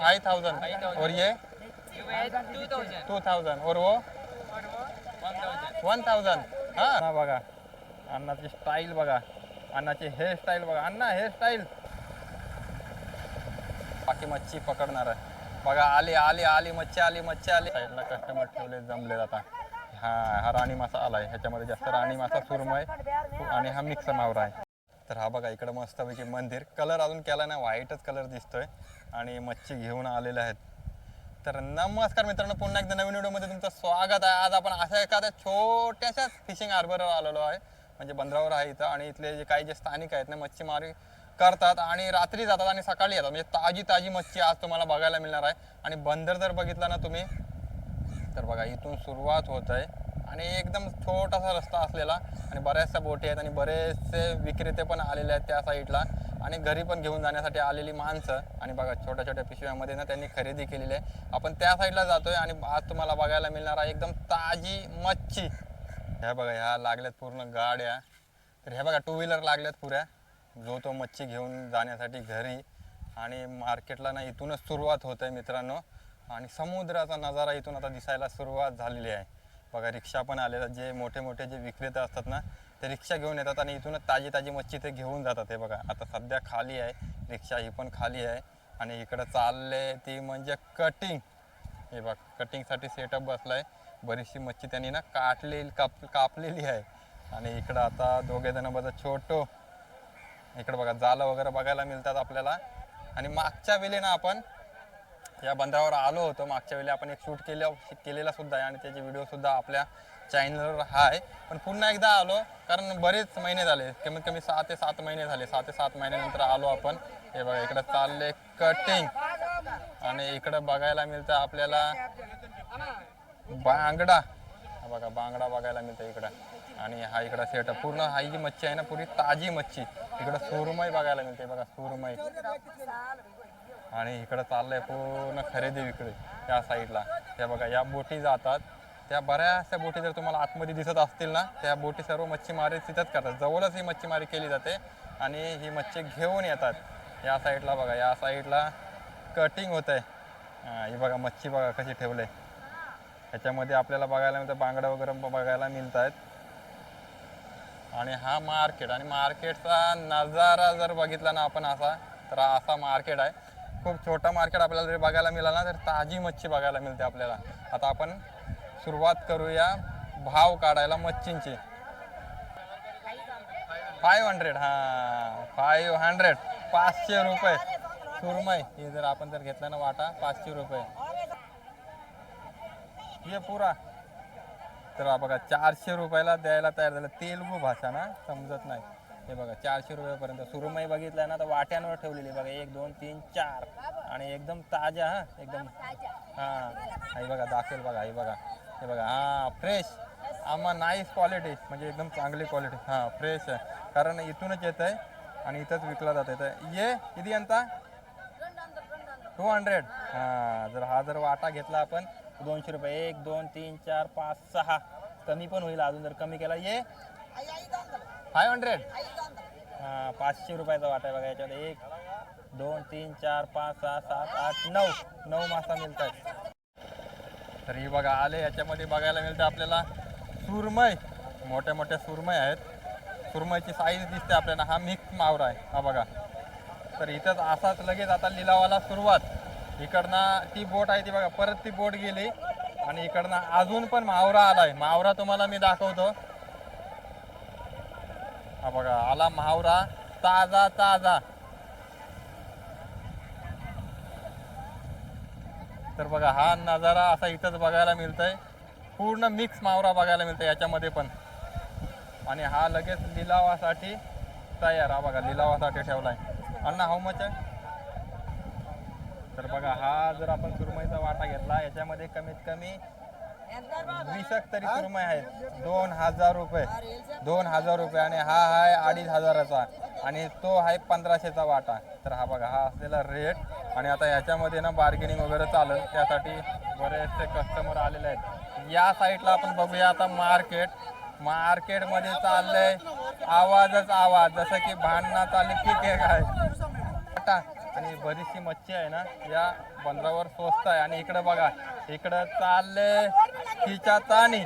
Five thousand और ये? Two thousand और वो? वन थाउजेंड वन थाउजंड हा बघा। अण्णाची स्टाईल बघा। अण्णाची हेअरस्टाईल बघा। अण्णा हेअरस्टाईल बाकी मच्छी पकडणार आहे. बघा आली आली आली मच्छी आली मच्छी आली. साईडला कस्टमर ठेवले जमले आता. हा हा राणी मासा आलाय. ह्याच्यामध्ये जास्त राणी मासा सुरमय. आणि हा मिक्स मावरा आहे. तर हा बघा इकडं मस्तपैकी मंदिर. कलर अजून केला नाही व्हाईटच कलर दिसतोय. आणि मच्छी घेऊन आलेले आहेत. तर नमस्कार मित्रांनो पुन्हा एकदा नवीन व्हिडिओमध्ये तुमचं स्वागत आहे. आज आपण अशा एखाद्या छोट्याशाच फिशिंग हार्बरवर आलेलो आहे. म्हणजे बंदरावर आहे इथं. आणि इथले जे काही जे स्थानिक आहेत ना मच्छीमारी करतात आणि रात्री जातात आणि सकाळी येतात. म्हणजे ताजी ताजी मच्छी आज तुम्हाला बघायला मिळणार आहे. आणि बंदर जर बघितला ना तुम्ही तर बघा इथून सुरुवात होत आहे. आणि एकदम छोटासा रस्ता असलेला आणि बऱ्याचशा बोटी आहेत आणि बरेचसे विक्रेते पण आलेले आहेत त्या साईडला. आणि घरी पण घेऊन जाण्यासाठी आलेली माणसं आणि बघा छोट्या छोट्या पिशव्यामध्ये ना त्यांनी खरेदी केलेली आहे. आपण त्या साईडला जातोय आणि आज तुम्हाला बघायला मिळणार आहे एकदम ताजी मच्छी. ह्या बघा ह्या लागल्यात पूर्ण गाड्या. तर ह्या बघा टू व्हीलर लागल्यात पुऱ्या. जो तो मच्छी घेऊन जाण्यासाठी घरी. आणि मार्केटला ना इथूनच सुरुवात होत आहे मित्रांनो. आणि समुद्राचा नजारा इथून आता दिसायला सुरुवात झालेली आहे. बघा रिक्षा पण आलेला जे मोठे मोठे जे विक्रेते असतात ना ते रिक्षा घेऊन येतात आणि इथूनच ताजी ताजी मच्छी ते घेऊन जातात हे बघा. आता सध्या खाली आहे रिक्षा ही पण खाली आहे. आणि इकडं चालले ती म्हणजे कटिंग हे बघ कटिंगसाठी सेटअप बसलाय. बरीचशी मच्छी त्यांनी ना काटलेली काप कापलेली आहे. आणि इकडं आता दोघे जण बघा छोटो. इकडं बघा जालं वगैरे बघायला मिळतात आपल्याला. आणि मागच्या वेळी ना आपण या बंदरावर आलो होतो. मागच्या वेळी आपण एक शूट केलं केलेला सुद्धा आहे आणि त्याचे व्हिडिओ सुद्धा आपल्या चॅनलवर आहे. पण पुन्हा एकदा आलो कारण बरेच महिने झाले. कमीत कमी सहा ते सात महिने झाले. सहा ते सात महिन्यानंतर आलो आपण. हे बघा इकडं चालले कटिंग आणि इकडं बघायला मिळतं आपल्याला बांगडा. बघा बांगडा बघायला मिळतं इकडं. आणि हा इकडं सेट पूर्ण हा ही जी मच्छी आहे ना पुरी ताजी मच्छी. इकडं सुरमई बघायला मिळते. बघा सुरमई. आणि इकडं चाललंय पूर्ण खरेदी विक्री या साईडला. त्या बघा या बोटी जातात. त्या बऱ्याचशा बोटी जर तुम्हाला आतमध्ये दिसत असतील ना त्या बोटी सर्व मच्छीमारी तिथंच करतात. जवळच ही मच्छीमारी केली जाते आणि ही मच्छी घेऊन येतात. या साईडला बघा या साईडला कटिंग होत आहे ही बघा मच्छी बघा कशी ठेवले. ह्याच्यामध्ये आपल्याला बघायला मिळतं बांगडा वगैरे बघायला मिळत आहेत आणि हा मार्केट आणि मार्केटचा नजारा जर बघितला ना आपण असा तर असा मार्केट आहे. खूप छोटा मार्केट आपल्याला जर बघायला मिळाला ना तर ताजी मच्छी बघायला मिळते आपल्याला. आता आपण सुरुवात करूया भाव काढायला मच्छींचे. फाईव्ह हंड्रेड हा फाईव्ह हंड्रेड पाचशे रुपये. सुरमई हे जर आपण जर घेतला ना वाटा पाचशे रुपये. हे पुरा. तर बघा चारशे रुपयाला द्यायला तयार झालं. तेलगू भाषा ना समजत नाही. हे बघा चारशे रुपयापर्यंत. सुरमई बघितलं ना तर वाट्यांवर ठेवलेली बघा. एक दोन तीन चार. आणि एकदम ताज्या हा एकदम. हां. हे बघा दाखवेल बघा हे बघा. हे बघा हां फ्रेश आम्हा नाईस क्वालिटी म्हणजे एकदम चांगली क्वालिटी हां फ्रेश आहे. कारण इथूनच येत आहे आणि इथंच विकला जात आहे ये किती यंता टू हंड्रेड हां जर हा जर वाटा घेतला आपण दोनशे रुपये. एक दोन तीन चार पाच सहा. कमी पण होईल अजून जर कमी केला. ये. फाय हंड्रेड हां पाचशे रुपयाचा वाटा आहे बघा याच्यात एक दोन तीन चार पाच सहा सात आठ नऊ. नऊ मासा मिळतात. तर ही बघा आले. याच्यामध्ये बघायला मिळतं आपल्याला सुरमय मोठ्या मोठ्या सुरमई आहेत. सुरमईची साईज दिसते आपल्याला. हा मिक्स मावरा आहे. हा बघा. तर इथंच असाच लगेच आता लिलावाला सुरुवात. इकडनं ती बोट आहे ती बघा परत ती बोट गेली. आणि इकडनं अजून पण मावरा आलाय. मावरा तुम्हाला मी दाखवतो. हा बघा आला महावरा ताजा ताजा. तर बघा हा नजारा असा इथंच बघायला मिळतंय. पूर्ण मिक्स मावरा बघायला मिळतोय याच्यामध्ये पण. आणि हा लगेच लिलावासाठी तयार हा बघा लिलावासाठी ठेवलाय. अण्णा हाऊ मच आहे? तर बघा हा जर आपण सुरमईचा वाटा घेतला याच्यामध्ये कमीत कमी वीसक तरी सुरमय आहेत. दोन हजार रुपये. दोन हजार रुपये आणि हा आहे अडीच हजाराचा. आणि तो आहे पंधराशेचा वाटा. तर हा बघा हा असलेला रेट आणि आता याच्यामध्ये ना बार्गेनिंग वगैरे चालेल. त्यासाठी बरेचसे कस्टमर आलेले आहेत. या साईडला आपण बघूया आता मार्केट मार्केटमध्ये चाललंय आवाजच आवाज. जसं की भांडणा चालली की काय काय आणि बरीचशी मच्छी आहे ना या बंदरावर स्वस्त आहे. आणि इकडं बघा इकडं चालले खिचाचा ताणी.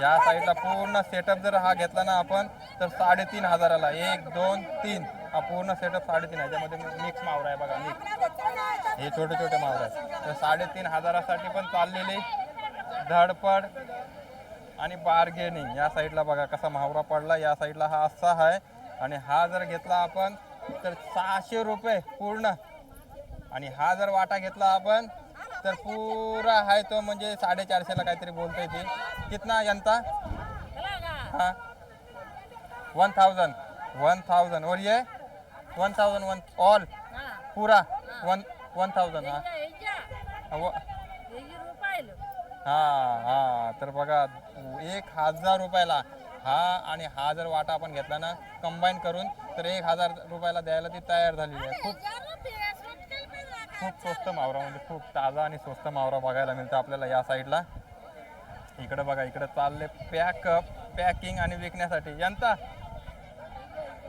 या साईडला पूर्ण सेटअप जर हा घेतला ना आपण तर साडेतीन हजाराला. एक दोन तीन. हा पूर्ण सेटअप साडेतीन ह्याच्यामध्ये मिक्स मावरा आहे बघा मिक्स हे छोटे छोटे मावरा आहे तर साडेतीन हजारासाठी पण चाललेली धडपड आणि बार्गेनिंग या साईडला बघा कसा मावरा पडला. या साईडला हा असा आहे. आणि हा जर घेतला आपण तर सहाशे रुपये पूर्ण. आणि हा जर वाटा घेतला आपण तर पुरा आहे तो म्हणजे साडेचारशेला काहीतरी बोलतोय ती. कितना यंता? हाँ. वन थाउजेंड वन थाउजेंड और ये? वन थाउजेंड वन ऑल पूरा. वन वन थाउजेंड हाँ. हा हा. तर बघा एक हजार रुपयाला. हा आणि हा जर वाटा आपण घेतला ना कंबाईन करून तर एक हजार रुपयाला द्यायला ती तयार झालेली आहे. खूप खूप स्वस्त मावरा म्हणजे खूप ताजा आणि स्वस्त मावरा बघायला मिळतो आपल्याला या साईडला. इकडे बघा इकडे चालले पॅकअप पॅकिंग आणि विकण्यासाठी. यंता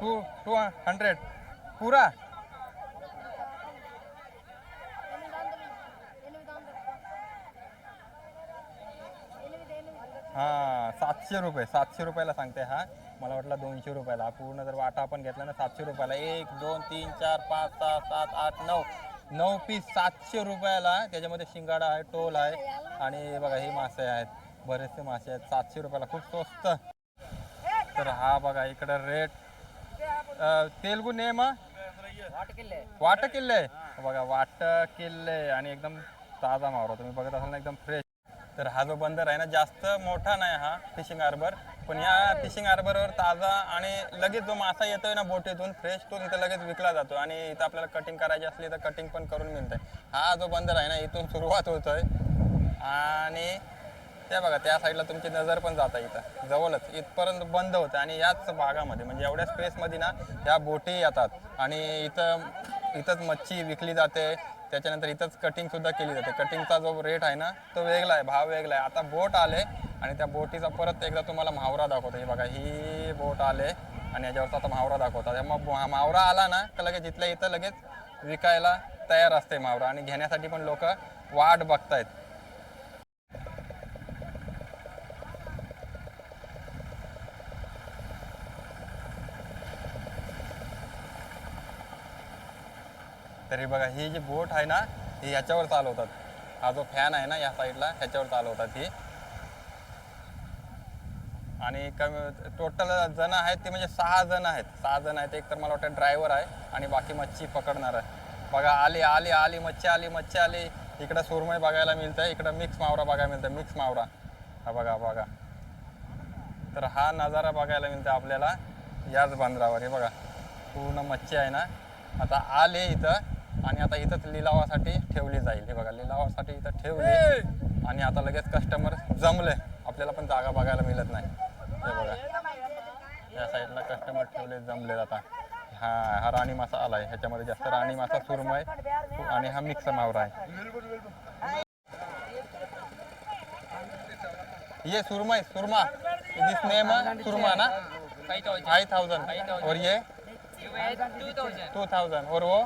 टू टू हंड्रेड पुरा. हा सातशे रुपये सातशे रुपयाला सांगते हा. मला वाटलं दोनशे रुपयाला. पूर्ण जर वाटा आपण घेतला ना सातशे रुपयाला. एक दोन तीन चार पाच सहा सात आठ नऊ. नऊ पीस सातशे रुपयाला त्याच्यामध्ये शिंगाडा आहे टोल आहे आणि बघा हे मासे आहेत. बरेचसे मासे आहेत. सातशे रुपयाला खूप स्वस्त. तर हा बघा इकडं रेट. तेलगू नेम वाट किल्ले बघा वाट किल्ले आणि एकदम ताजा मावरा. तुम्ही बघत असाल ना एकदम फ्रेश तर हा जो बंदर आहे ना जास्त मोठा नाही हा फिशिंग हार्बर. पण या फिशिंग हार्बरवर ताजा आणि लगेच जो मासा येतोय ना बोटीतून फ्रेश तो तिथे लगेच विकला जातो. आणि इथं आपल्याला कटिंग करायची असली तर कटिंग पण करून मिळते हा जो बंदर आहे ना इथून सुरुवात होतोय. आणि ते बघा त्या साईडला तुमची नजर पण जाता इथं. जवळच. इथपर्यंत बंद होतं आणि याच भागामध्ये म्हणजे एवढ्या स्पेसमध्ये ना या बोटी येतात. आणि इथं इथंच मच्छी विकली जाते. त्याच्यानंतर इथंच कटिंग सुद्धा केली जाते. कटिंगचा जो रेट आहे ना तो वेगळा आहे. भाव वेगळा आहे. आता बोट आले आणि त्या बोटीचा परत एकदा तुम्हाला म्हावरा दाखवतो. हे बघा ही बोट आले आणि याच्यावरचा आता म्हावरा दाखवतात मग मावरा आला ना तर लगेच इथल्या इथं लगेच विकायला तयार असते मावरा आणि घेण्यासाठी पण लोक वाट बघतायत. तरी बघा ही जी बोट आहे ना ही ह्याच्यावर चालवतात. हा जो फॅन आहे ना या साईडला ह्याच्यावर चालवतात ही. आणि कमी टोटल जण आहेत ते म्हणजे सहा जण आहेत. सहा जण आहेत. एक तर मला वाटतं ड्रायव्हर आहे आणि बाकी मच्छी पकडणार आहे. बघा आली आली आली मच्छी आली मच्छी आली. इकडं सुरमई बघायला मिळतं इकडं मिक्स मावरा बघायला मिळतं मिक्स मावरा. हा बघा बघा. तर हा नजारा बघायला मिळतो आपल्याला याच बंदरावर. हे बघा पूर्ण मच्छी आहे ना. आता आले इथं आणि आता इथंच लिलावासाठी ठेवली जाईल. हे बघा लिलावासाठी इथं ठेवली आणि आता लगेच कस्टमर जमले. आपल्याला पण जागा बघायला मिळत नाही. हे बघा. या साईडला कस्टमर ठेवले जमले आता. हा हा राणी मासा आलाय. ह्याच्यामध्ये जास्त राणी मासा सुरमय आणि हा मिक्स मावरा आहे. ये सुरमय सुरमा. दिस नेम सुरमा ना? Five थाउजंड फाइव थाउजेंड और ये? टू थाउजेंड और वो?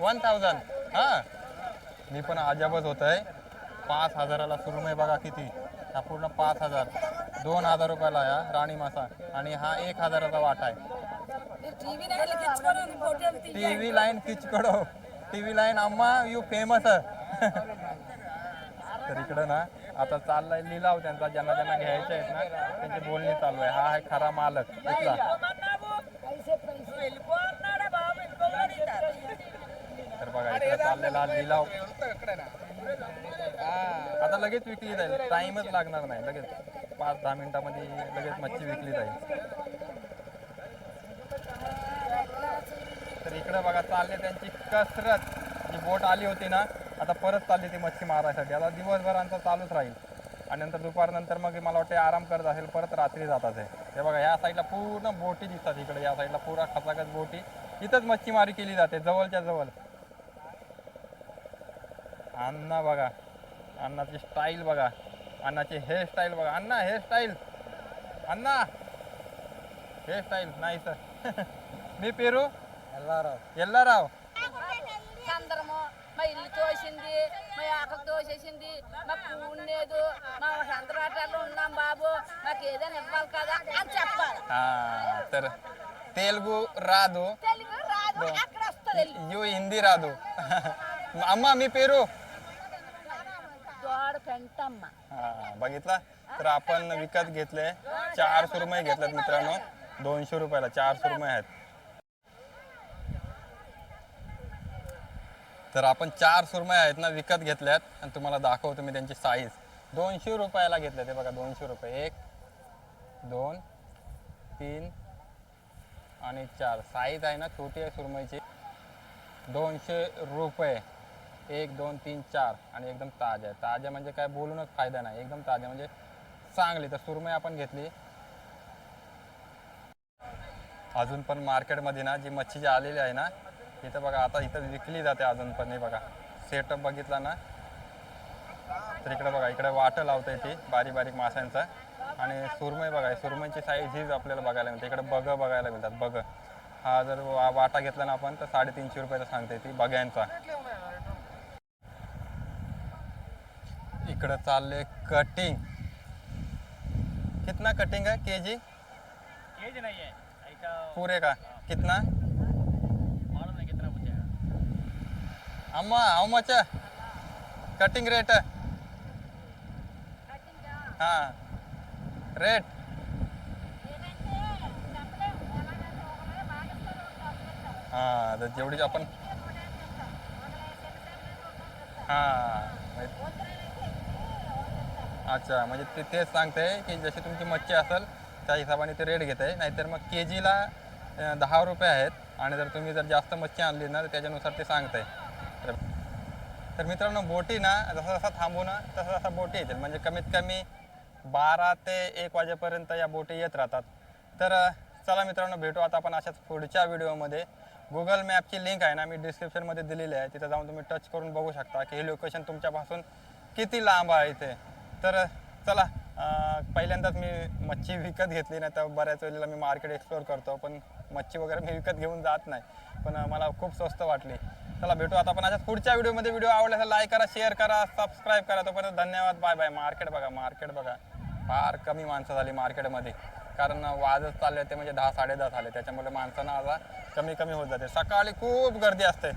वन थाउजंड हां. मी पण अजाबच होत आहे पाच हजाराला सुरमय बघा किती. हा पूर्ण पाच हजार. दोन हजार रुपयाला या राणी मासा. आणि हा एक हजाराचा वाटा आहे. टी व्ही लाईन किचकडो टी व्ही लाईन अम्मा यू फेमस तर इकडं ना आता चाललाय लिलाव त्यांचा ज्यांना ज्यांना घ्यायचे आहेत ना त्यांची बोलणी चालू आहे. हा आहे खरा मालक इथला. तर बघा इकडे चाललेला लिलाव. आता लगेच विकली जाईल. टाइमच लागणार नाही लगेच. पाच दहा मिनिटामध्ये लगेच मच्छी विकली जाईल. तर इकडे बघा चालले त्यांची कसरत. जी बोट आली होती ना आता परत चालली ती मच्छी मारायसाठी. आता दिवसभरांचा चालूच राहील. आणि नंतर दुपारनंतर मग मला वाटते आराम करत असेल परत रात्री जातात हे हे बघा या साईडला पूर्ण बोटी दिसतात इकडे. या साईडला पुरा खचाखच बोटी. इथंच मच्छीमारी केली जाते जवळच्या जवळ. अण्णा बघा अण्णाची स्टाईल बघा. अण्णाची हेअरस्टाईल बघा अण्णा हेअरस्टाईल अण्णा हेअरस्टाईल नाही सर मी पेरू ఎల్లారావు అందరము మా ఇల్లు తోసింది మా ఆకలి తోసేసింది మాకు ఉండలేదు మా చంద్రబాటాలు ఉన్నాం బాబు మాకు ఏదైనా ఇవ్వాలి కదా అని చెప్పాలి ఆ, तर తెలుగు రాదు తెలుగు రాదు అక్కడ వస్తుంది యూ హిందీ రాదు అమ్మ మీ పేరు गॉड बघितला? तर आपण विकत घेतले. चार रुपये घेतलेत मित्रांनो. दोनशे रुपयाला चार रुपये आहेत. तर आपण चार सुरमय आहेत ना विकत घेतल्यात. आणि तुम्हाला दाखवतो मी त्यांची साईज दोनशे रुपयाला घेतले ते बघा दोनशे रुपये. एक दोन तीन आणि चार. साईज आहे ना छोटी आहे सुरमईची. दोनशे रुपये. एक दोन तीन चार आणि एकदम ताज्या. आहे म्हणजे काय बोलूनच फायदा नाही. एकदम ताज्या म्हणजे चांगली. तर सुरमई आपण घेतली. अजून पण मार्केटमध्ये ना जी मच्छी जी आलेली आहे ना इथं बघा आता इथं विकली जाते अजून पण. हे बघा सेटअप बघितला ना? तर इकडे बघा इकडे वाटं लावता ती बारीक बारीक माशांचा. आणि सुरमई बघा सुरमईची साईज हीच आपल्याला बघायला मिळते. इकडे बग बघायला मिळतात बघ. हा जर वाटा घेतला ना आपण तर साडेतीनशे रुपयाचा सांगते ती बघ्यांचा. इकडं चालले कटिंग कितना कटिंग है के जी है पूरे का? कितना? मालूम नहीं कितना पूछेगा अम्मा हाउ मच कटिंग रेट हाँ. रेट हां जेवढी आपण हां अच्छा म्हणजे ते तेच सांगते की जशी तुमची मच्छी असेल त्या हिशोबाने ते रेट घेते नाहीतर मग के जीला दहा रुपये आहेत. आणि जर तुम्ही जर जास्त मच्छी आणली ना तर त्याच्यानुसार ते सांगते तर तर मित्रांनो बोटी ना जसं जसं थांबू ना तसा जसा बोटी येतील. म्हणजे कमीत कमी बारा ते एक वाजेपर्यंत या बोटी येत राहतात. तर चला मित्रांनो भेटू आता आपण अशाच पुढच्या व्हिडिओमध्ये. गुगल मॅपची लिंक आहे ना मी डिस्क्रिप्शनमध्ये दिलेली आहे. तिथं जाऊन तुम्ही टच करून बघू शकता की हे लोकेशन तुमच्यापासून किती लांब आहे इथे. तर चला पहिल्यांदाच मी मच्छी विकत घेतली नाही तर बऱ्याच वेळेला मी मार्केट एक्सप्लोअर करतो पण मच्छी वगैरे मी विकत घेऊन जात नाही. पण मला खूप स्वस्त वाटली. चला भेटू आता पण अशाच पुढच्या व्हिडिओमध्ये. व्हिडिओ आवडला तर लाईक करा शेअर करा सबस्क्राईब करा. तोपर्यंत धन्यवाद. बाय बाय मार्केट बघा मार्केट बघा. फार कमी माणसं झाली मार्केटमध्ये. कारण वाजच चालले ते म्हणजे दहा साडे दहा झाले. त्याच्यामुळे माणसांना आता कमी कमी होत जाते. सकाळी खूप गर्दी असते.